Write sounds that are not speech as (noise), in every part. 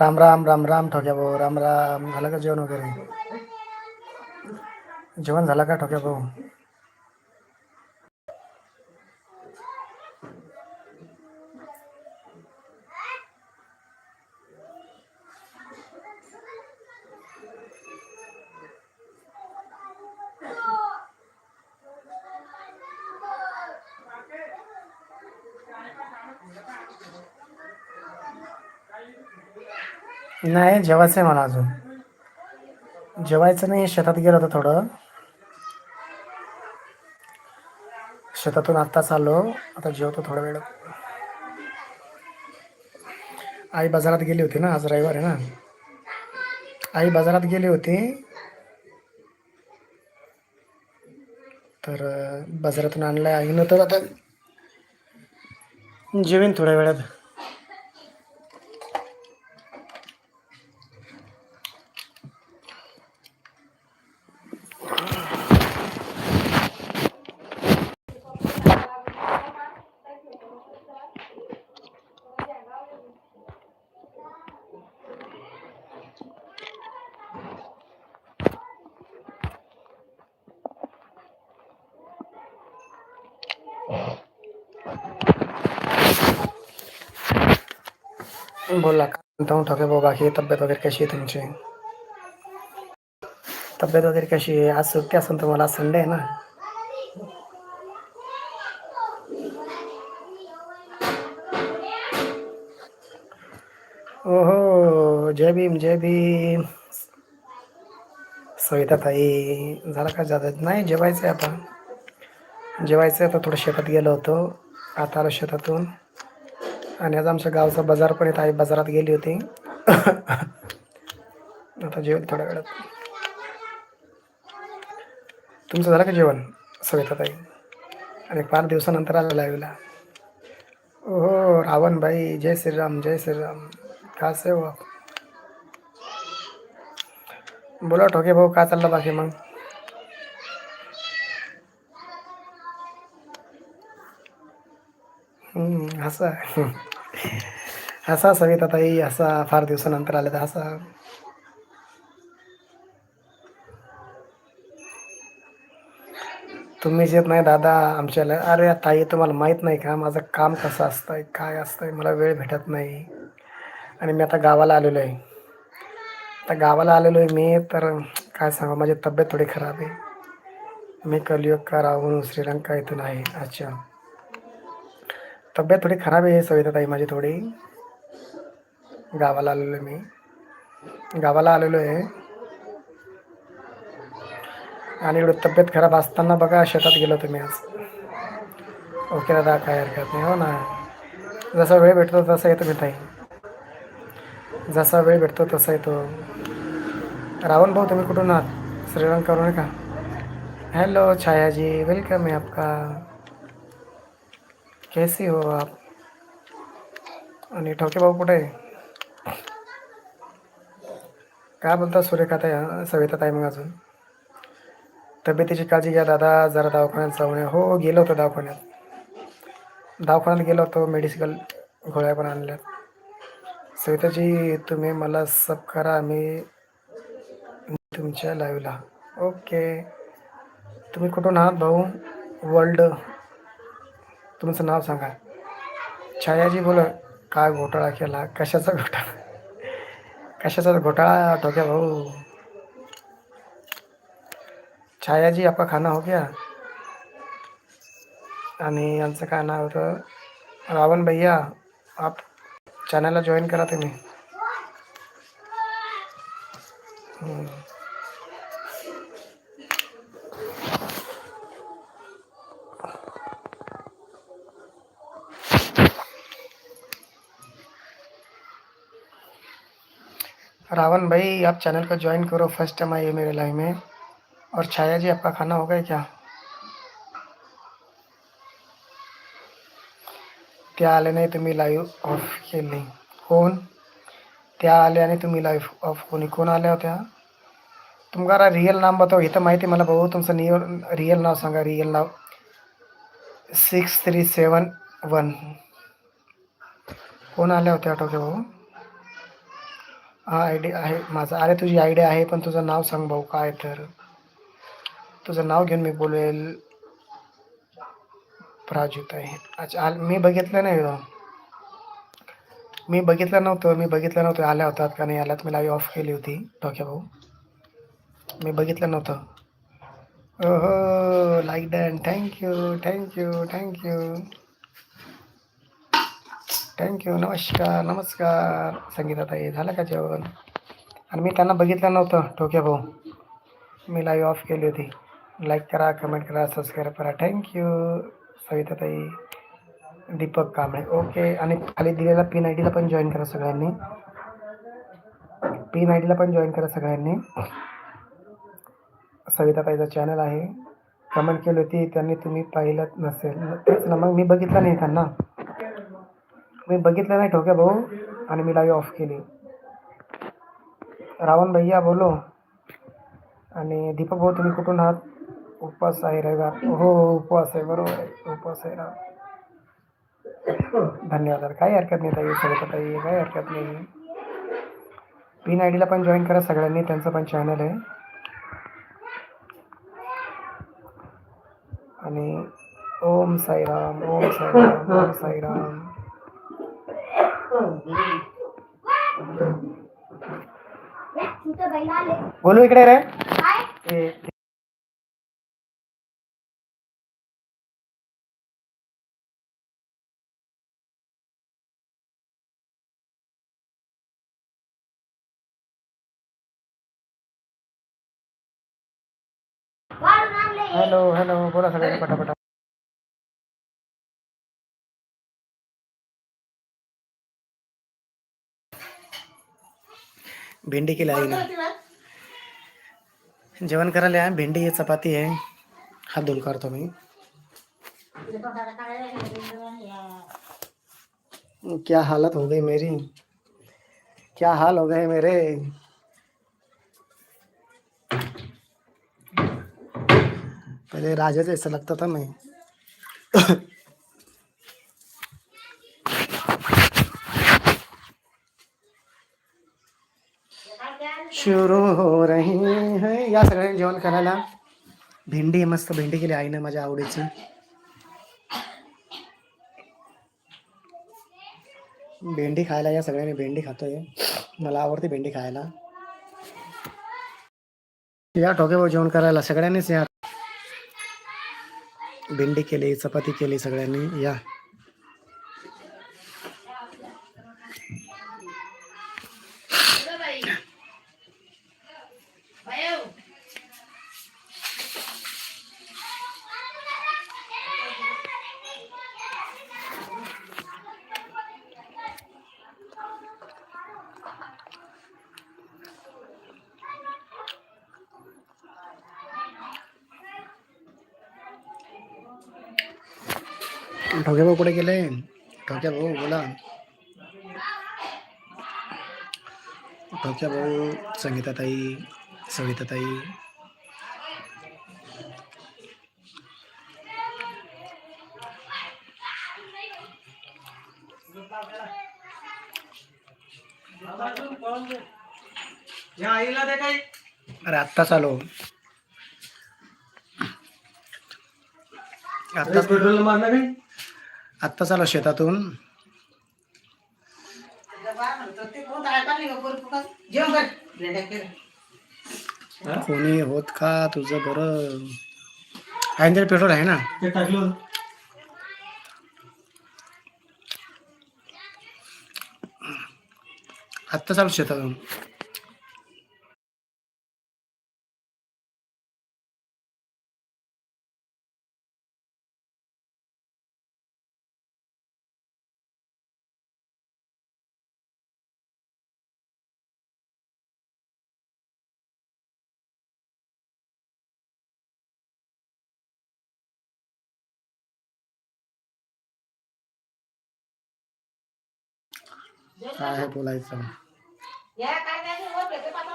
राम राम राम राम ठोक्या भाऊ राम राम. झालं का जेवण वगैरे? जेवण झालं का ठोक्या भाऊ? नाही जेवायचं आहे मला अजून. जेवायचं नाही शेतात गेलो होतो थोडं. शेतातून आत्ताच आलो. आता जेवतो थोड्या वेळ. आई बाजारात गेली होती ना आज रविवार आहे ना. आई बाजारात गेली होती. तर बाजारातून आणलं आईनं तर आता जेवीन थोड्या वेळात. बोला का म्हणता हूँ ठोके भाऊ बाकी तब्येत वगैरे कशी आहे तुमची? तब्येत वगैरे कशी आहे? आज सुट्टी असून तुम्हाला संडे आहे ना? ओहो जय भीम जय भीम. सविता ताई झालं का जात? नाही जेवायचं आहे आता. जेवायचं आहे आता थोडं शेतात गेलो होतो. आता आलो शेतातून. आणि आज आमच्या गावचा बाजार पण येत आहे. बाजारात गेली होती. (laughs) आता जेवण थोड्या वेळात. तुमचं झालं का जेवण? सविता ताई. आणि फार दिवसानंतर आलं लाईव्हला हो रावण भाई जय श्रीराम जय श्रीराम. का सेवा हो बोला ठोके भाऊ काय चाललं बाकी मग? हसा हसा सविता ताई हसा फार दिवसानंतर आले तर हसा तुम्हीच येत नाही दादा आमच्याला. अरे ताई तुम्हाला माहीत नाही का माझं काम कसं असतंय काय असतंय मला वेळ भेटत नाही. आणि मी आता गावाला आलेलो आहे. आता गावाला आलेलो आहे मी तर काय सांगा माझी तब्येत थोडी खराब आहे. मी कलियुग का राहून श्रीलंका इथून आहे. अच्छा. तब्येत थोडी खराब आहे सविता ताई माझी थोडी. गावाला आलेलो आहे मी. गावाला आलेलो आहे आणि एवढं तब्येत खराब असताना बघा शेतात गेलो तुम्ही आज. ओके दादा काय हरकत नाही हो ना. जसा वेळ भेटतो तसा येतो मी ताई. जसा वेळ भेटतो तसा येतो. रावण भाऊ तुम्ही कुठून आहात? श्रीरंग करून का? हॅलो छायाजी. वेलकम आहे आपका. कैसे हो आप? आणि ठोके भाऊ कुठे आहे काय बोलता सूर्यकाता आहे सविता ताई मग अजून? तब्येतीची काळजी घ्या दादा जरा दवाखान्यात जाऊन हो, हो गेलो होतो दवाखान्यात. दवाखान्यात गेलो होतो मेडिसिकल गोळ्या पण आणल्यात. सविताजी तुम्ही मला सब करा मी तुमच्या लाईव्हला ओके तुम्ही कुठून आहात भाऊ? वर्ल्ड तुमचं नाव सांगा. छायाजी बोला काय घोटाळा केला? कशाचा घोटाळा? कशाचा घोटाळा ठोक्या भाऊ? छायाजी आपका खाना हो गया. आणि यांचं काय नाव होतं? रावण भैया आप चॅनलला जॉईन करा तुम्ही. रावण भाई, आप चैनल को ज्वाइन करो फ़र्स्ट टाइम आइए मेरे लाइव में। और छाया जी, आपका खाना हो गया क्या? त्या आले नाही, तुम्ही लाईव्ह ऑफ़ केली कोण त्या आल्या आणि तुम्ही लाईव्ह ऑफ़ कोणी कोण आल्या होत्या तुमकारा रिअल नाम बताओ इथं माहिती मला भाऊ तुमचं नियर रिअल नाव सांगा रिअल नाव सिक्स थ्री सेवन वन कोण आल्या होत्या आठवते भाऊ हा आय डी आहे. माझा अरे तुझी आय डी आहे पण तुझं नाव सांग भाऊ काय तर. तुझं नाव घेऊन मी बोलेल. प्राजूत आहे. अच्छा मी बघितलं नाही हो. मी बघितलं नव्हतं मी बघितलं नव्हतं. आल्या होतात का नाही आल्यात. मी लाईव्ह ऑफ केली होती टोक्या भाऊ. मी बघितलं नव्हतं. ओहो like done thank you thank you thank you thank you नमस्कार. नमस्कार. संगीताताई झालं का जेवण? आणि मी त्यांना बघितलं नव्हतं ठोक्या भाऊ. मी लाईव्ह ऑफ केली होती. लाईक करा कमेंट करा सबस्क्राईब करा. Thank you Savitatai Deepak Kamble. Okay आणि खाली दिलेला पिन आय डीला पण जॉईन करा सगळ्यांनी. पिन आय डीला पण जॉईन करा सगळ्यांनी. सविताताईचा चॅनल आहे. कमेंट केली होती त्यांनी तुम्ही पाहिलं नसेल. तेच ना मग मी बघितलं नाही त्यांना. मी बघितलं नाही ठोक्या भाऊ आणि मी लाईव्ह ऑफ केली. रावण भैया बोलो आणि दीपक भाऊ तुम्ही कुठून आहात? उपवास आहे रविवार. हो हो उपवास आहे बरोबर आहे उपवास आहे राव. धन्यवाद. काही हरकत नाही ताई सगळं ताई काही हरकत नाही. पिन आय डीला पण जॉईन करा सगळ्यांनी त्यांचं पण चॅनल आहे. आणि ओम साईराम ओम साईराम ओम साईराम. बोलू इकडे रे. हॅलो हॅलो बोला सगळ्यांनी पटापटा. भेंडी केली आईने जेवण करायला आहे भेंडी आहे चपाती आहे हात धुवून करतो मी. क्या हालत हो गई मेरी? क्या हाल हो गए मेरे? पहले राजा जैसा लगता था मैं। शुरू हो रही है या सगळ्यांनी जेवण करायला. भेंडी आहे मस्त भेंडी केली आईनं माझ्या आवडीची. भेंडी खायला या सगळ्यांनी भेंडी खातोय. मला आवडते भेंडी खायला. या टोकेवर जेवण करायला सगळ्यांनीच या. भेंडी केली चपाती केली सगळ्यांनी या. ठोके भाऊ कुठे गेले? ठोक्या भाऊ बोला. ठोक्या भाऊ संगीताताई सविताताई. अरे आत्ता चालू आत्ता पेट्रोल मारणार नाही आत्ता चालू शेतातून. कोणी होत का तुझं बरं? आहे ना पेट्रोल आहे ना? ते टाकलं. आत्ता चालू शेतातून. काय हो बोलायचं?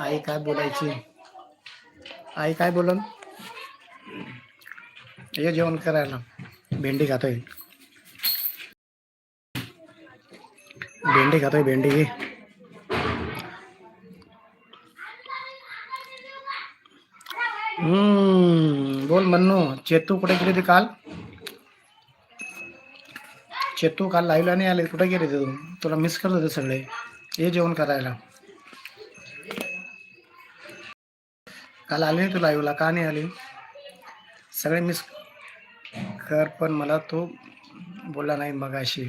आई काय बोलायची? आई काय बोलन? हे जेवण करायला. भेंडी खातोय. भेंडी खातोय भेंडी. हम्म बोल म्हणू चेतू कुठे गेली ते काल? चेतू काल लाईव्हला नाही आले. कुठे गेले तू तुला मिस करत होते सगळे. ये जेवण करायला. काल आले नाही तू लाईव्हला का नाही आली? सगळे मिस कर पण मला तो बोलला नाही मग अशी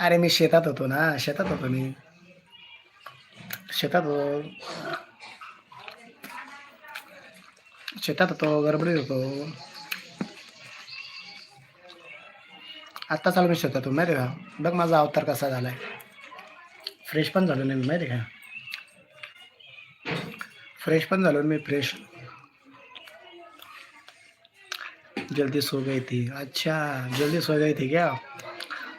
अरे मी शेतात होतो ना. शेतात होतो मी. शेतात होतो. शेतात होतो गडबडीत होतो. आत्ता चालू मी शेतात होतो माहिती आहे का? बघ माझा अवतार कसा झालाय. फ्रेश पण झालो नाही मी, माहिती का? फ्रेश पण झालो मी फ्रेश जल्दी सो गई थी. अच्छा जल्दी सो गई थी क्या?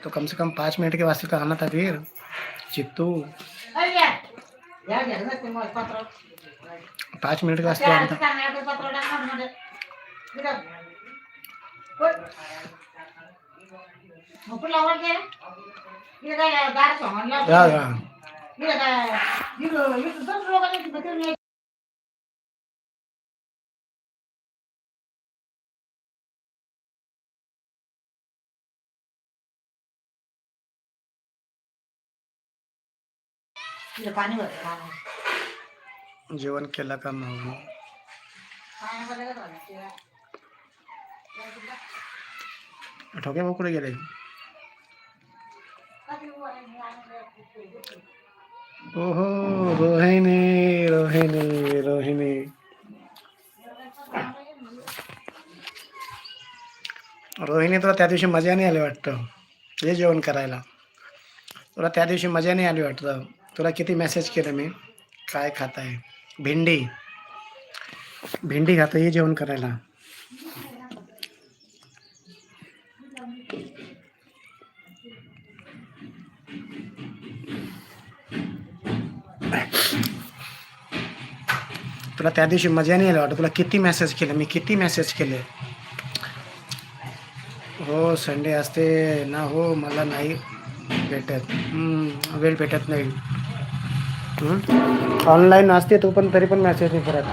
तो कम से कम पाँच मिनट के वास्ते तो आना था फिर। चित्तू। पाँच मिनट के वास्ते आना था। जेवण केलं का मग? ठोके कुठे गेले. ओहो, रोहिणी रोहिणी रोहिणी। रोहिणी, तुला त्या दिवशी मज़ा नाही आली वाटतं? हे जेवण करायला। तुला त्या दिवशी मज़ा नाही आली वाटतं? तुला किती मेसेज केलं मी? काय खात आहे भेंडी। भेंडी खातो हे जेवण करायला। तुला त्या दिवशी मजा नाही आली वाटत? तुला किती मेसेज केले? मी किती मेसेज केले? हो संडे असते ना हो मला नाही भेटत. वेळ भेटत नाही. ऑनलाईन असते तू पण तरी पण मेसेज नाही करत.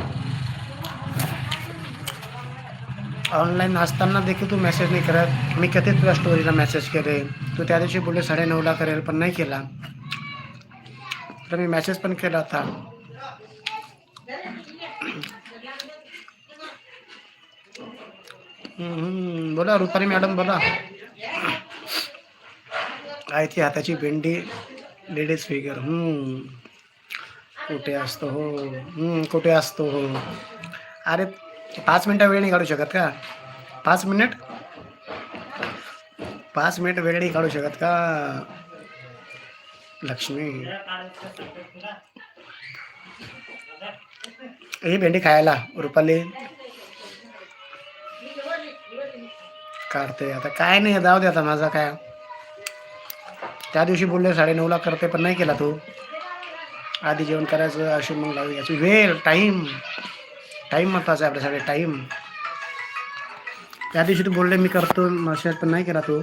ऑनलाईन असताना देखील तू मेसेज नाही करत. मी कधी तुला स्टोरीला मेसेज केले? तू त्या दिवशी बोलले साडेनऊला करेल पण नाही केला. तर मी मेसेज पण केला होता. बोला रुपारी मॅडम बोला. काय ती हाताची भेंडी लेडीज फिगर. कुठे असतो हो? कुठे असतो हो? अरे पाच मिनटं वेळ नाही काढू शकत का? पाच मिनिट? पाच मिनिट वेळ नाही काढू शकत का? लक्ष्मी. ही भेंडी खायला रुपाली. काढते आता काय नाही जाऊ दे आता माझा काय. त्या दिवशी बोलले साडेनऊला करते पण नाही केला तू. आधी जेवण करायचं अशी मग लावू याची वेळ टाईम. टाईम महत्त्वाचा आहे आपल्यासाठी टाईम. त्या दिवशी तू बोलले मी करतो मशाज पण नाही केला तू.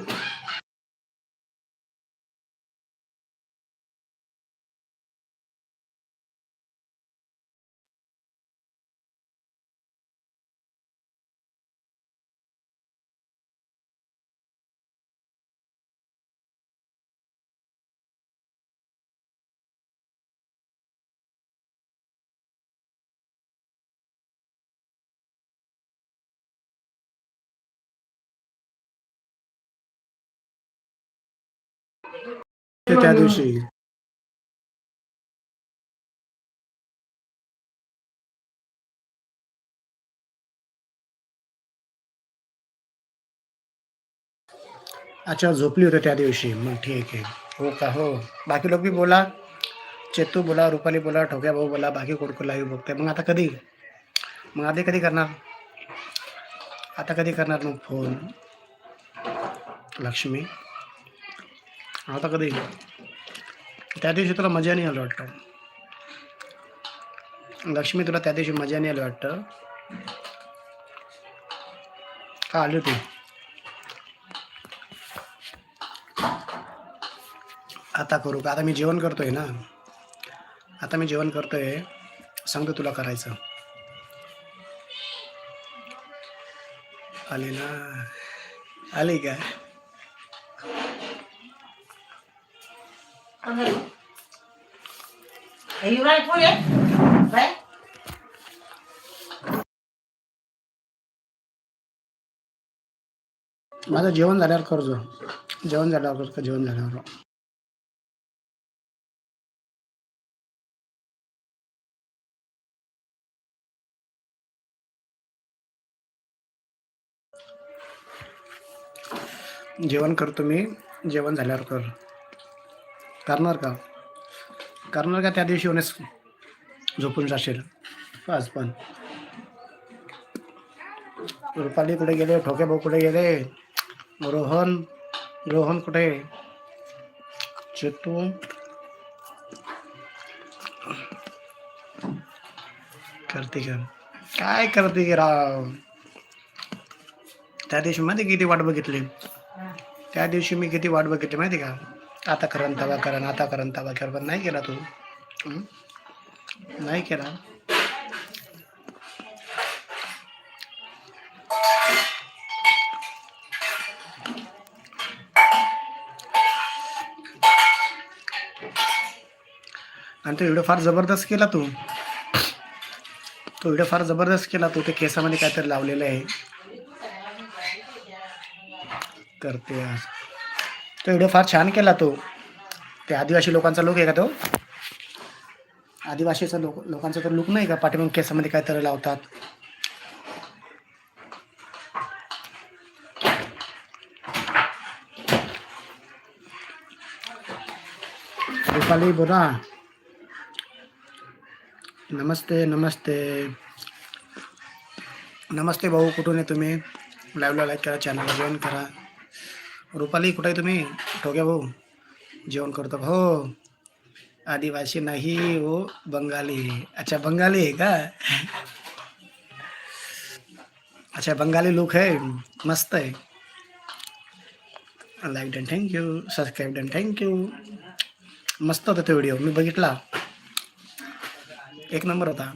ते त्या दिवशी. अच्छा झोपली होते त्या दिवशी. मग ठीक आहे. हो का? हो. बाकी लोक बी बोला. चेतू बोला रुपाली बोला ठोक्या भाऊ बोला बाकी कोण कोण लाईव्ह बघते मग आता कधी? मग आधी कधी करणार? आता कधी करणार मग फोन लक्ष्मी? आता कधी त्या दिवशी तुला मजा नाही आलं वाटतं? लक्ष्मी तुला त्या दिवशी मजा नाही आली वाटतं? का आली होती? आता करू का? आता मी जेवण करतोय ना. आता मी जेवण करतोय. सांगतो तुला करायचं. आले ना. आले का? युवराज पुढे. काय माझं जेवण झाल्यावर करजो. जेवण झाल्यावर कर का जेवण झाल्यावर. जेवण करतो मी. जेवण झाल्यावर कर. करणार का? करणार का त्या दिवशी होण्यास झोपून जाशील? आज पण रुपाली कुठे गेले? ठोके भाऊ कुठे गेले? रोहन रोहन कुठे? चित्तू? करते काय करते की राव? त्या दिवशी माहिती किती वाट बघितली? त्या दिवशी मी किती वाट बघितली माहिती का? आता करण तवा करण आता करण तवा कर पण नाही केला तू. नाही केला. आणि तो व्हिडिओ फार जबरदस्त केला तू. तो व्हिडिओ फार जबरदस्त केला तू ते केसामध्ये काहीतरी लावलेलं आहे. करते आज. तो व्हिडिओ फार छान केला तो. ते आदिवासी लोकांचा लोक आहे का तो? आदिवासीचा लोक लोकांचा तर लुक नाही का? पाठीमाग केसामध्ये तर लावतात? रुपाली बोला. नमस्ते नमस्ते. नमस्ते भाऊ कुठून आहे तुम्ही? लाईव्हला लाईक करा चॅनलला जॉईन करा. रुपाली कुठे आहे तुम्ही? ठोक्या भाऊ. जेवण करतो हो आदिवासी नाही हो बंगाली. अच्छा बंगाली आहे का? अच्छा बंगाली लुक है मस्त आहे. Like done thank you subscribe done thank you मस्त होता तो व्हिडिओ मी बघितला. एक नंबर होता.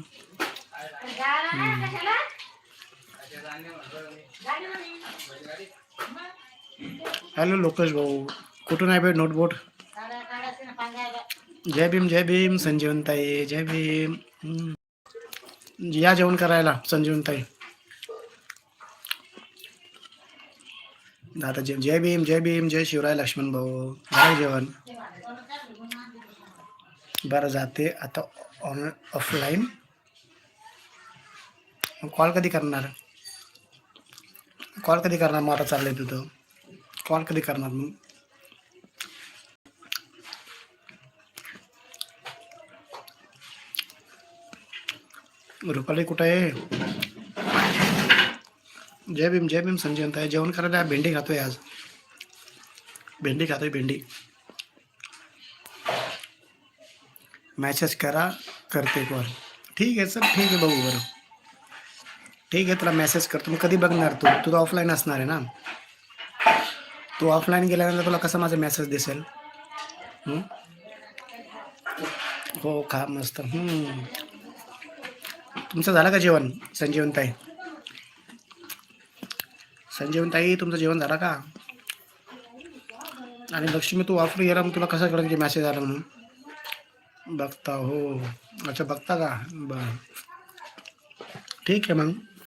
हॅलो लोकेश भाऊ कुठून आहे बे नोटबोट? जय भीम जय भीम संजीवनताई जय भीम. या जेवण करायला संजीवनताई. दादा जे जय भीम जय भीम जय शिवराय लक्ष्मण भाऊ. झालं जेवण? बरं जाते आता ऑन ऑफलाईन. कॉल कधी करणार? कॉल कधी करणार? मग आता चाललंय तुझं कॉल कधी करणार मग रुपाली कुठं आहे जय भीम जय भीम संजय आहे जेवण करायला भेंडी खातोय आज। भेंडी खातोय, भेंडी। मॅसेज करा, करते कॉल ठीक आहे सर, ठीक आहे, बघू बरं. ठीक आहे, तुला मेसेज करतो. मग कधी बघणार तू? तू तर ऑफलाईन असणार आहे ना? तू ऑफलाईन गेल्यानंतर तुला कसं माझा मेसेज दिसेल? हो खा मस्त. तुमचं झालं का जेवण संजीवनताई? संजीवनताई तुमचं जेवण झालं का? आणि लक्ष्मी तू ऑफर गेला मग तुला कसं कळेल की मेसेज आला म्हणून? बघता हो. अच्छा बघता का? बरं. ठीक आहे मग.